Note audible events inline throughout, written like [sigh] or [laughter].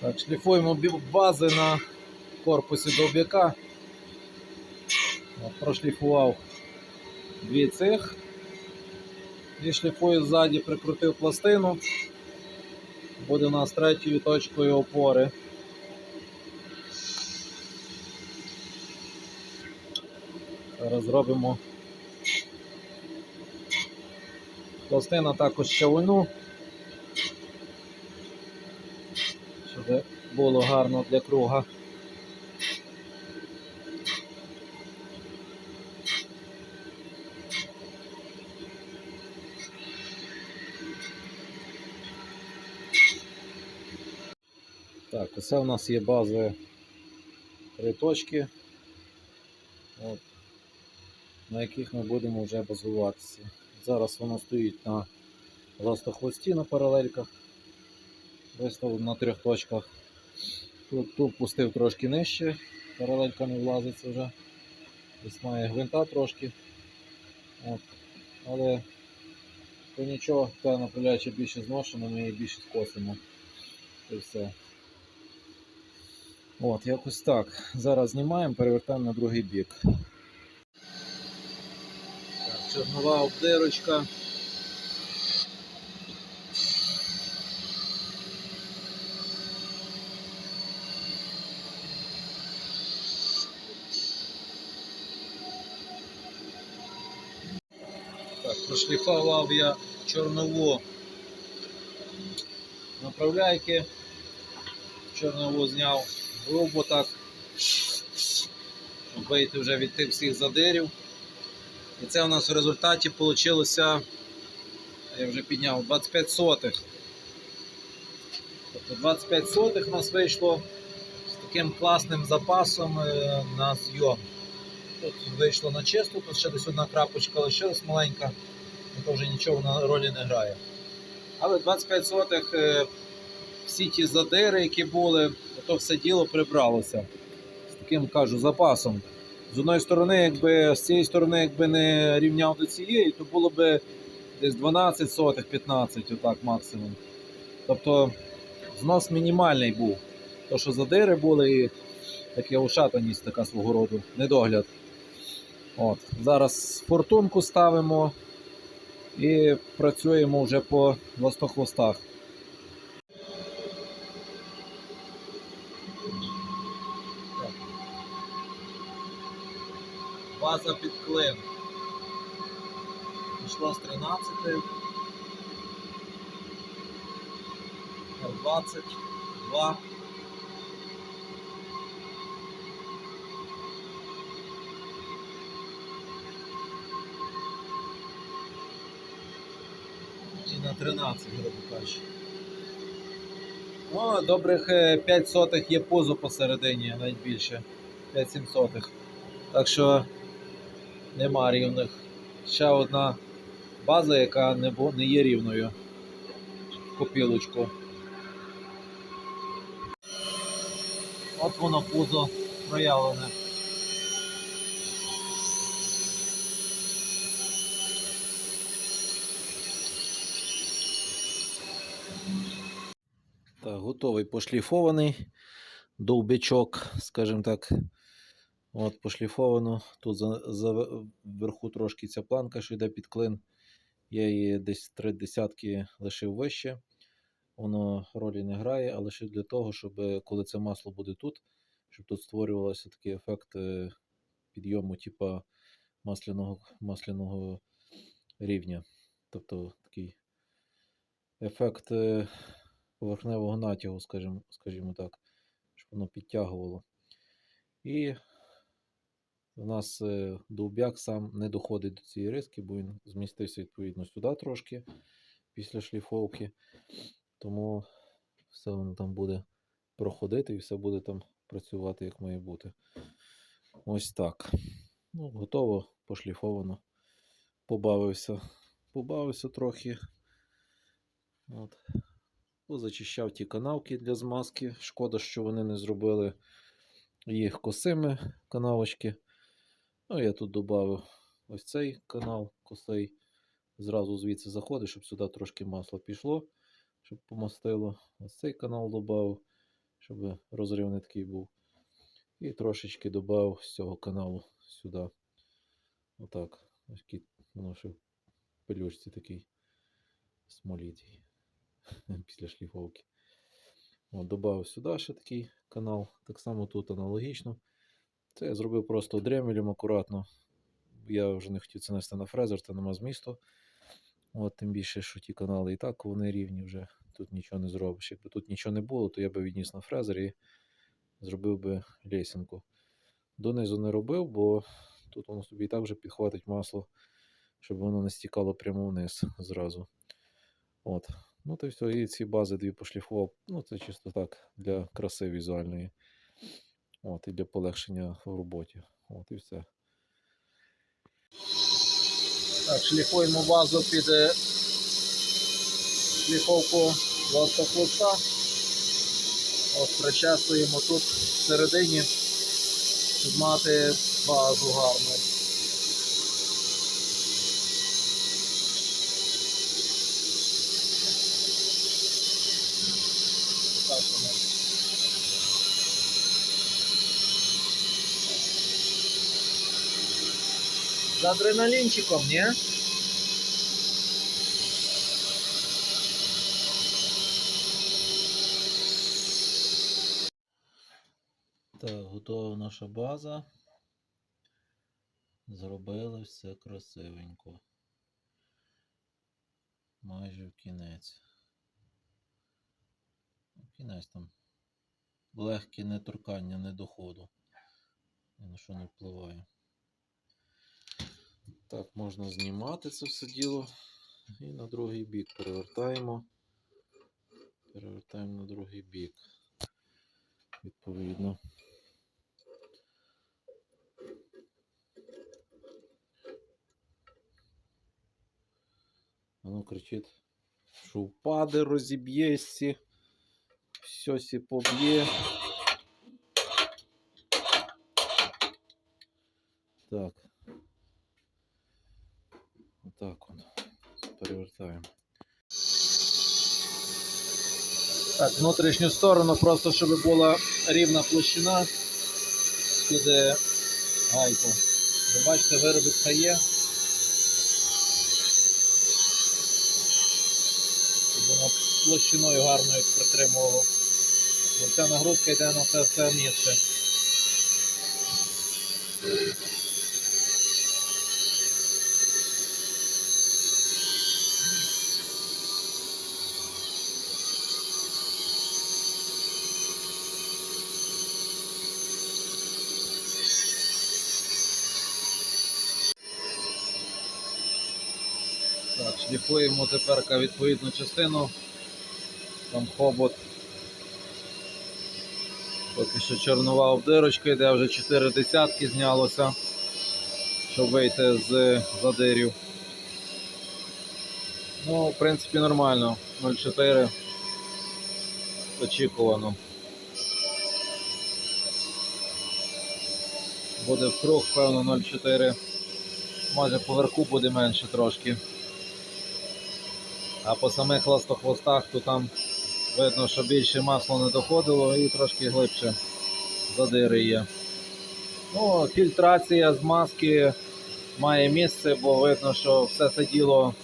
Так, шліфуємо бази на корпусі довбяка. Прошліфував дві цих. І шліфую ззаді, прикрутив пластину. Буде у нас третьою точкою опори. Зараз зробимо пластина також щавину, щоб було гарно для круга. Так, оце у нас є бази три точки, от, на яких ми будемо вже базуватися. Зараз воно стоїть на ластохвості на паралельках, виставив на трьох точках. Тут, тут пустив трошки нижче, паралелька не влазиться вже. Десь має гвинта трошки. От. Але то нічого, та направляючи більше зношено, ми її більше скосимо. І все. От, якось так. Зараз знімаємо, перевертаємо на другий бік. Так, чорнова обдирочка. Прошліфував я чорнову направляйки. Чорнову зняв грубо вийти вже від тих всіх задирів. І це у нас в результаті вийшло, я вже підняв 25 сотих. Тобто 25 сотих у нас вийшло з таким класним запасом е, на зйом. Тут вийшло на чисту, тут ще десь одна крапочка лишилась маленька, то вже нічого на ролі не грає. Але 25 сотих е, всі ті задири, які були, то все діло прибралося. З таким кажу запасом. З одної сторони, якби з цієї сторони, якби не рівняв до цієї, то було б десь 12 сотих, 15, отак максимум. Тобто знос мінімальний був. То, що задири були і таке ушатаність така свого роду, недогляд. От. Зараз фортунку ставимо і працюємо вже по ластохвостах. База під клин. Пішла з 13. R20, на 13, грубо кажучи. О, добрих 5 сотих є позу посередині, навіть більше. 5-7 сотих. Так що нема рівних. Ще одна база, яка не, не є рівною. Копілочку. От воно пузо проявлене. Так, готовий пошліфований довбячок, скажімо так. От, пошліфовано. Тут за, за трошки ця планка, що йде під клин. Я її десь три десятки лишив вище. Воно ролі не грає, а лише для того, щоб коли це масло буде тут, щоб тут створювався такий ефект е, підйому, типа масляного, масляного рівня. Тобто такий ефект е, поверхневого натягу, скажімо, скажімо так, щоб воно підтягувало. І у нас е, довбяк сам не доходить до цієї риски, бо він змістився відповідно сюди трошки після шліфовки. Тому все воно там буде проходити і все буде там працювати як має бути. Ось так. Ну, готово, пошліфовано. Побавився. Побавився трохи. От. Позачищав ті канавки для змазки. Шкода, що вони не зробили їх косими канавочки. Ну, я тут додав ось цей канал косий. Зразу звідси заходить, щоб сюди трошки масла пішло. щоб помостило. Ось цей канал додав, щоб розрив не такий був. І трошечки додав з цього каналу сюди. Отак. Ось такий, воно ще в такий смолітий [laughs] після шліфовки. Добавив сюди ще такий канал. Так само тут аналогічно. Це я зробив просто дремелем акуратно. Я вже не хотів це нести на фрезер, це нема змісту. От, тим більше, що ті канали і так вони рівні вже. Тут нічого не зробиш. Якби тут нічого не було, то я би відніс на фрезер і зробив би лесінку. Донизу не робив, бо тут воно собі і так вже підхватить масло, щоб воно не стікало прямо вниз зразу. От. Ну, то все, і ці бази дві пошліфував. Ну, це чисто так, для краси візуальної. От, і для полегшення в роботі. От і все. Так, шліфуємо базу під е, шліфовку ластохвоста. От причесуємо тут всередині, щоб мати базу гарну. Так воно. З адреналінчиком, ні? Так, готова наша база. Зробили все красивенько. Майже в кінець. В кінець там легке неторкання, не доходу. Ні на що не впливає. Так, можна знімати це все діло. І на другий бік перевертаємо. Перевертаємо на другий бік. Відповідно. Воно кричить, що впаде, розіб'єсся, все сі поб'є. Так. Отак от. Перевертаємо. Так, внутрішню сторону, просто щоб була рівна площина під е, гайку. Ви бачите, виробітка є. Щоб воно площиною гарною притримувало. Бо ця нагрузка йде на це все місце. Так, шліфуємо тепер відповідну частину. Там хобот. Поки що чорнова обдирочка йде, вже 4 десятки знялося, щоб вийти з задирів. Ну, в принципі, нормально. 0,4 очікувано. Буде вкруг, певно, 0,4. Може поверху буде менше трошки. А по самих ластохвостах, то там видно, що більше масло не доходило і трошки глибше задири є. Ну, фільтрація з маски має місце, бо видно, що все це діло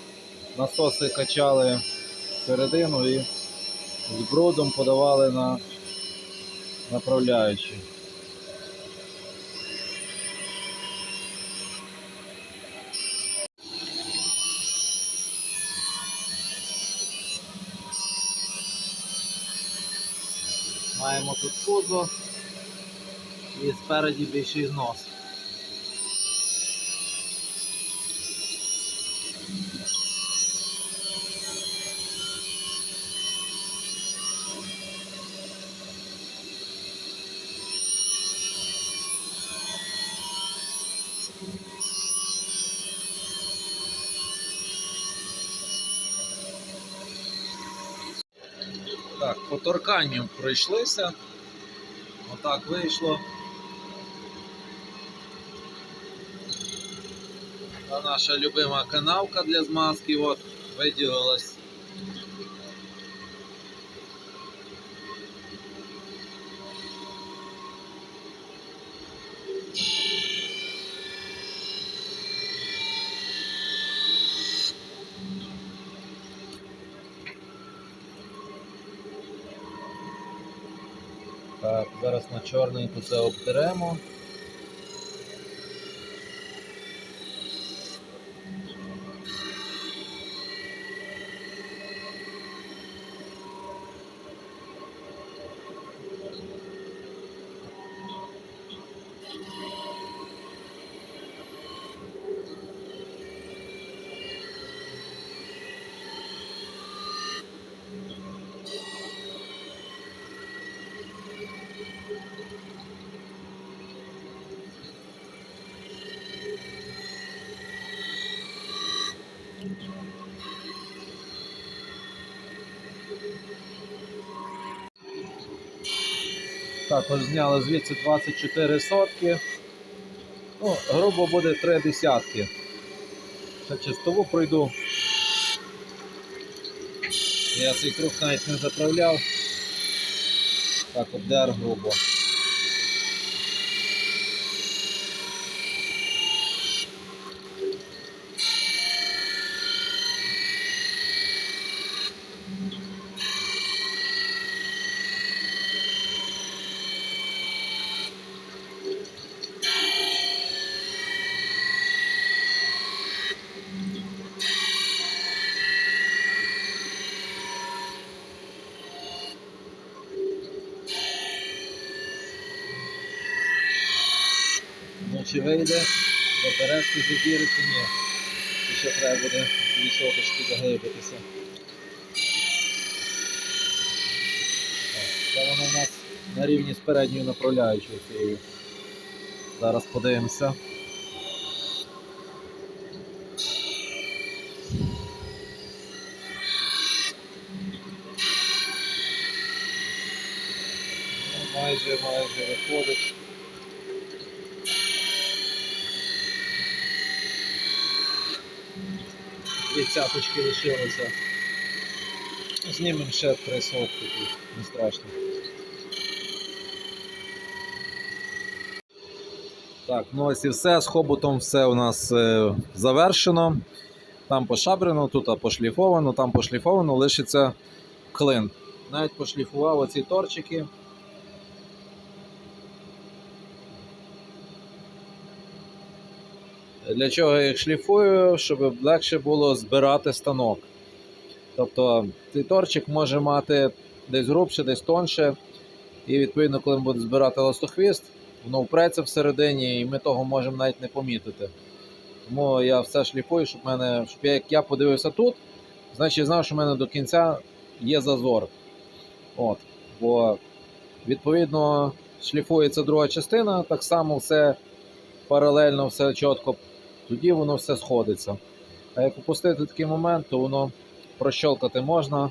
насоси качали всередину і з брудом подавали на направляючі. Маємо тут пузо і спереді більший знос. По торканню пройшлися. Отак вийшло. Та наша любима канавка для змазки от виділилась. Так, зараз на це обдеремо. Також зняли звідси 24 сотки. Ну, грубо буде 3 десятки. Ще чистову пройду. Я цей круг навіть не заправляв. Так, обдер грубо. Ну чи вийде, заперечки забіри чи ні. І ще треба буде дві соточки заглибитися. Це воно у нас на рівні з передньою направляючою цією. Зараз подивимося. Ну, майже, майже виходить. Дві цяточки лишилося. Знімемо ще три сотки тут, не страшно. Так, ну ось і все. З хоботом все у нас е, завершено. Там пошабрено, тут пошліфовано, там пошліфовано, лишиться клин. Навіть пошліфував оці торчики. Для чого я їх шліфую? Щоб легше було збирати станок. Тобто цей торчик може мати десь грубше, десь тонше. І відповідно, коли ми будемо збирати ластохвіст, воно впреться всередині, і ми того можемо навіть не помітити. Тому я все шліфую, щоб мене, щоб я, як я подивився тут, значить знав, що в мене до кінця є зазор. От. Бо відповідно шліфується друга частина, так само все паралельно, все чітко, тоді воно все сходиться. А як упустити такий момент, то воно прощолкати можна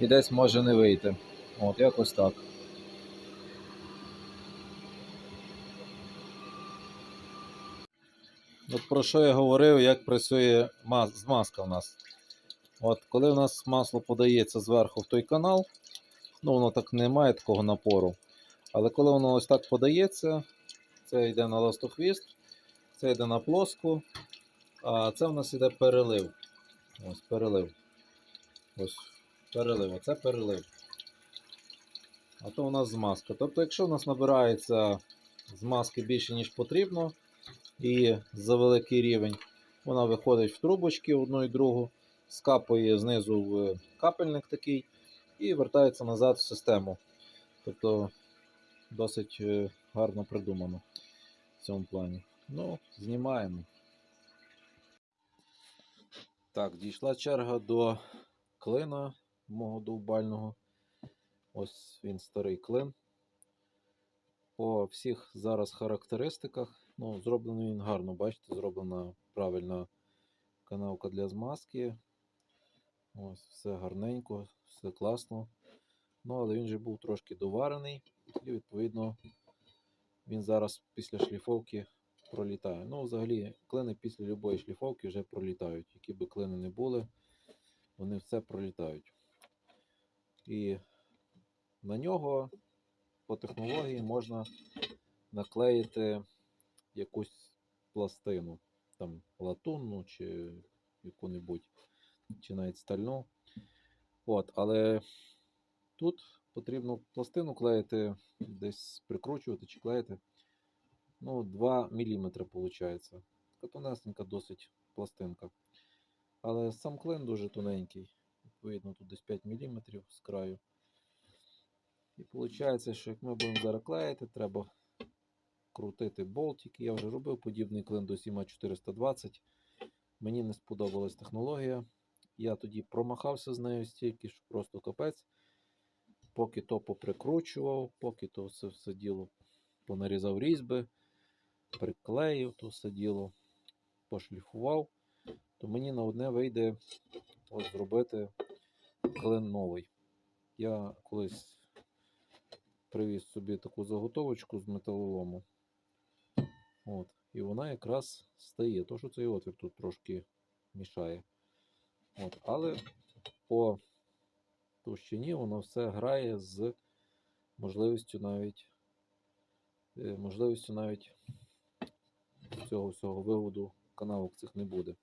і десь може не вийти. От, якось так. От про що я говорив, як працює мас- змазка у нас. От, коли у нас масло подається зверху в той канал, ну воно так не має такого напору. Але коли воно ось так подається, це йде на ластохвіст, це йде на плоску, а це у нас йде перелив. Ось перелив. Ось перелив, а перелив. А то у нас змазка. Тобто, якщо у нас набирається змазки більше, ніж потрібно, і за великий рівень, вона виходить в трубочки одну і другу, скапує знизу в капельник такий і вертається назад в систему. Тобто досить е, гарно придумано в цьому плані. Ну, знімаємо. Так, дійшла черга до клина мого довбального. Ось він старий клин. По всіх зараз характеристиках. Ну, зроблений він гарно, бачите, зроблена правильна канавка для змазки. Ось, все гарненько, все класно. Ну, але він же був трошки доварений, і відповідно він зараз після шліфовки пролітає. Ну, взагалі, клини після любої шліфовки вже пролітають. Які би клини не були, вони все пролітають. І на нього по технології можна наклеїти якусь пластину, там латунну чи яку-небудь, чи навіть стальну. От, але тут потрібно пластину клеїти, десь прикручувати чи клеїти. Ну, 2 мм виходить. Тонесенька досить пластинка. Але сам клин дуже тоненький. Відповідно, тут десь 5 мм з краю. І виходить, що як ми будемо зараз треба крутити болтики. Я вже робив подібний клин до Сіма 420. Мені не сподобалась технологія. Я тоді промахався з нею стільки, що просто капець. Поки то поприкручував, поки то все діло понарізав різьби, приклеїв то все діло, пошліфував, то мені на одне вийде от зробити клин новий. Я колись привіз собі таку заготовочку з металолому. От, і вона якраз стає. То, що цей отвір тут трошки мішає. От, але по товщині воно все грає з можливістю навіть е, можливістю навіть цього всього виводу канавок цих не буде.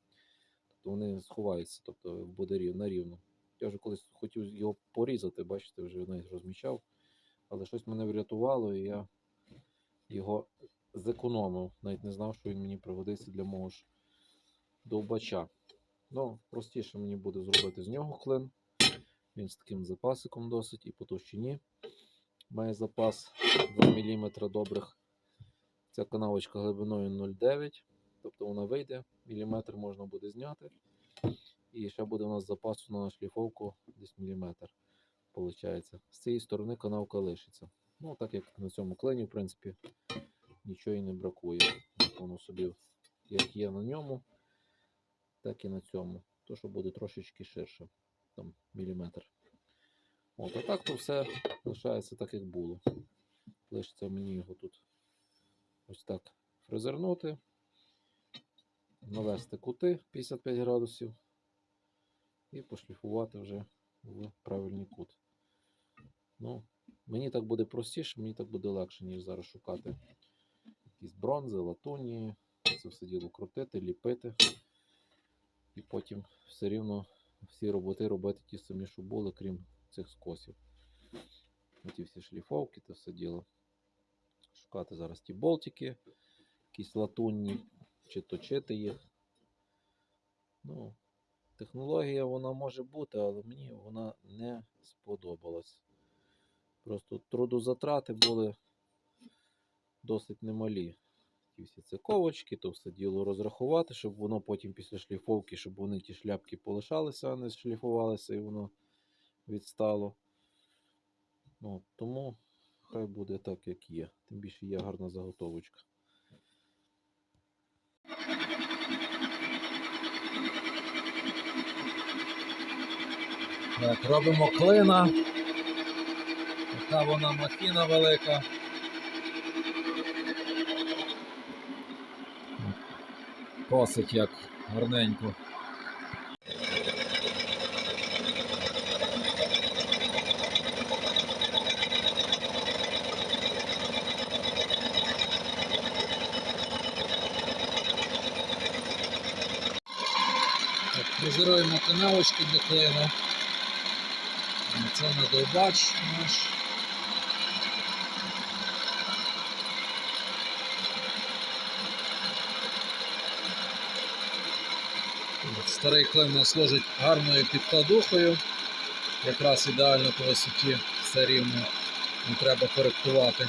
Тобто вони сховаються, тобто буде на рівно. Я вже колись хотів його порізати, бачите, вже навіть розміщав. Але щось мене врятувало, і я його зекономив. Навіть не знав, що він мені пригодиться для мого ж довбача. Ну, простіше мені буде зробити з нього клин. Він з таким запасиком досить і по товщині має запас 2 мм добрих. Ця канавочка глибиною 0,9, тобто вона вийде, міліметр можна буде зняти. І ще буде у нас запасу на шліфовку десь міліметр. Получається. З цієї сторони канавка лишиться. Ну, так як на цьому клині, в принципі, нічого і не бракує. Воно собі як є на ньому, так і на цьому. То, що буде трошечки ширше, там міліметр. От, а так то все лишається так, як було. Лишиться мені його тут ось так фрезернути, навести кути 55 градусів і пошліфувати вже в правильний кут. Ну, мені так буде простіше, мені так буде легше, ніж зараз шукати якісь бронзи, латуні, це все діло крутити, ліпити. І потім все рівно всі роботи робити ті самі, що були, крім цих скосів. Ті всі шліфовки, це все діло. Шукати зараз ті болтики, якісь латунні, чи точити їх. Ну, технологія вона може бути, але мені вона не сподобалась. Просто трудозатрати були досить немалі. Ті всі циковочки, то все діло розрахувати, щоб воно потім після шліфовки, щоб вони ті шляпки полишалися, а не шліфувалися і воно відстало. Ну, тому хай буде так, як є. Тим більше є гарна заготовочка. Так, робимо клина. Така вона махіна велика. Косить як гарненько. Фрезеруємо канавочки для клина. Це надовбач наш. Старий клин у нас ложить гарною підкладухою. Якраз ідеально по висоті все рівно не треба коректувати.